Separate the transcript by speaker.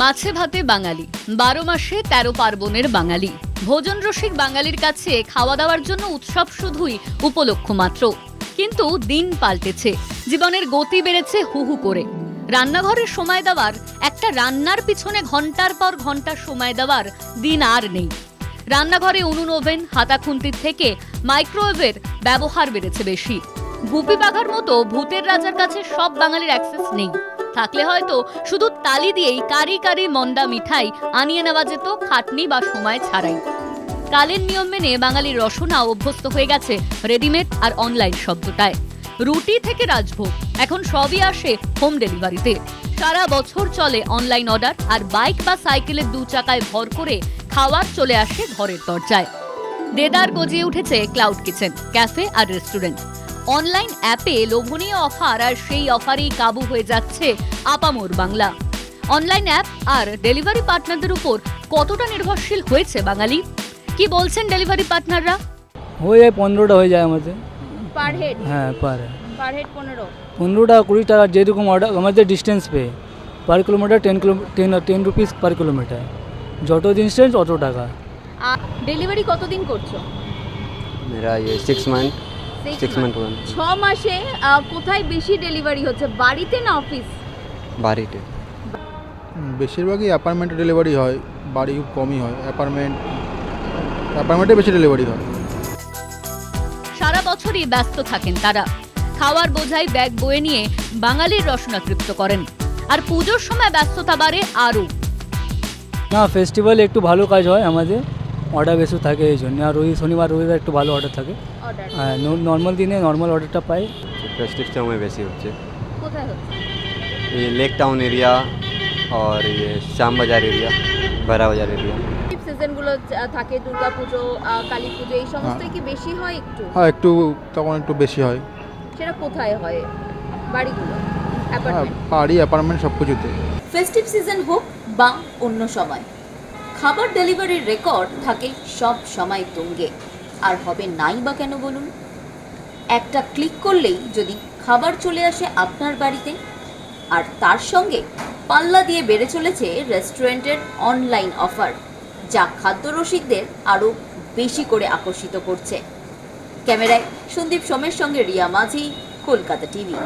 Speaker 1: মাছে ভাতে বাঙালি, বারো মাসে তেরো পার্বণের বাঙালি। ভোজন রসিক বাঙালির কাছে খাওয়া দাওয়ার জন্য উৎসব শুধুই উপলক্ষ মাত্র। কিন্তু দিন পাল্টেছে, জীবনের গতি বেড়েছে হু হু করে। রান্নাঘরের সময় দেওয়ার, একটা রান্নার পিছনে ঘণ্টার পর ঘণ্টা সময় দেওয়ার দিন আর নেই। রান্নাঘরে উনুন ওভেন, হাতা খুন্তির থেকে মাইক্রোওয়েভের ব্যবহার বেড়েছে বেশি। গুপি বাঘার মতো ভূতের রাজার কাছে সব বাঙালির অ্যাক্সেস নেই। থাকলে হয়তো শুধু তালি দিয়েই কারি কারি মন্দা মিঠাই আনিয়ে নেওয়া যেত খাটনি বা সময় ছাড়াই। কালের নিয়ম মেনে বাঙালির রসনা অভ্যস্ত হয়ে গেছে রেডিমেড আর অনলাইন শব্দটায়। রুটি থেকে রাজভোগ, এখন সবই আসে হোম ডেলিভারিতে সারা বছর চলে অনলাইন অর্ডার আর বাইক বা সাইকেলের দু চাকায় ভর করে খাওয়ার চলে আসে ঘরের দরজায়। দেদার গজিয়ে উঠেছে ক্লাউড কিচেন ক্যাফে আর রেস্টুরেন্ট অনলাইন অ্যাপে লোভনীয় অফার আর সেই অফারেই কাবু হয়ে যাচ্ছে আপামোর বাংলা। অনলাইন অ্যাপ আর ডেলিভারি পার্টনারদের উপর কতটা নির্ভরশীল হয়েছে বাঙালি? কি বলছেন ডেলিভারি পার্টনাররা?
Speaker 2: হয়ে যায় পনেরোটা হয়ে যায় আমাদের।
Speaker 3: Per head?
Speaker 2: হ্যাঁ পার
Speaker 3: পার হেড পনেরো?
Speaker 2: পনেরোটা কুড়ি টাকা যেরকম অর্ডার আমাদের ডিস্টেন্স পেয়ে per kilometre ten kilo ten ten rupees per kilometre যত ডিস্টেন্স অত টাকা।
Speaker 3: ডেলিভারি কতদিন করছ? মেরা
Speaker 4: সিক্স মান্থ
Speaker 3: ছ মাসে কোথায় বেশি ডেলিভারি হচ্ছে? বাড়িতে না অফিস
Speaker 4: বাড়িতে।
Speaker 5: বেশিরভাগই অ্যাপার্টমেন্টে ডেলিভারি হয় বাড়ি কমই হয়। অ্যাপার্টমেন্ট অ্যাপার্টমেন্টে বেশি ডেলিভারি হয়।
Speaker 1: সারা বছরই ব্যস্ত থাকেন তারা। খাওয়ার বোঝাই ব্যাগ বয়ে নিয়ে বাঙালির রসনা তৃপ্ত করেন। আর পুজোর সময় ব্যস্ততা বাড়ে আরও।
Speaker 2: না ফেস্টিভ্যালে একটু ভালো কাজ হয় আমাদের। অর্ডার বেশি থাকে এই জন্য। আর রবি শনিবার রবিবার একটু ভালো অর্ডার থাকে। হ্যাঁ নর্মাল দিনে নর্মাল অর্ডারটা পাই।
Speaker 4: ফেস্টিভ সময় বেশি হচ্ছে।
Speaker 3: কোথায় হচ্ছে?
Speaker 4: লেক টাউন এরিয়া আর ইয়ে শ্যাম বাজার এরিয়া ভরা বাজার এরিয়া
Speaker 3: সিজনগুলো থাকে দুর্গা পুজো কালী পুজো এই সমস্ত হ্যাঁ। কি বেশি হয় একটু?
Speaker 5: হ্যাঁ একটু তখন একটু বেশি হয়।
Speaker 3: সেটা কোথায় হয়? বাড়িগুলো?
Speaker 5: হ্যাঁ, বাড়ি অ্যাপার্টমেন্ট সব কিছুতে
Speaker 6: ফেস্টিভ সিজন হোক বা অন্য সময়। খাবার ডেলিভারির রেকর্ড থাকে সব সময় তুঙ্গে। আর হবে নাই বা কেন বলুন? একটা ক্লিক করলেই যদি খাবার চলে আসে আপনার বাড়িতে, আর তার সঙ্গে পাল্লা দিয়ে বেড়ে চলেছে রেস্টুরেন্টের অনলাইন অফার, যা খাদ্য রসিকদের আরও বেশি করে আকর্ষিত করছে। ক্যামেরায় সন্দীপ সোমের সঙ্গে রিয়া মাঝি, কলকাতা টিভি।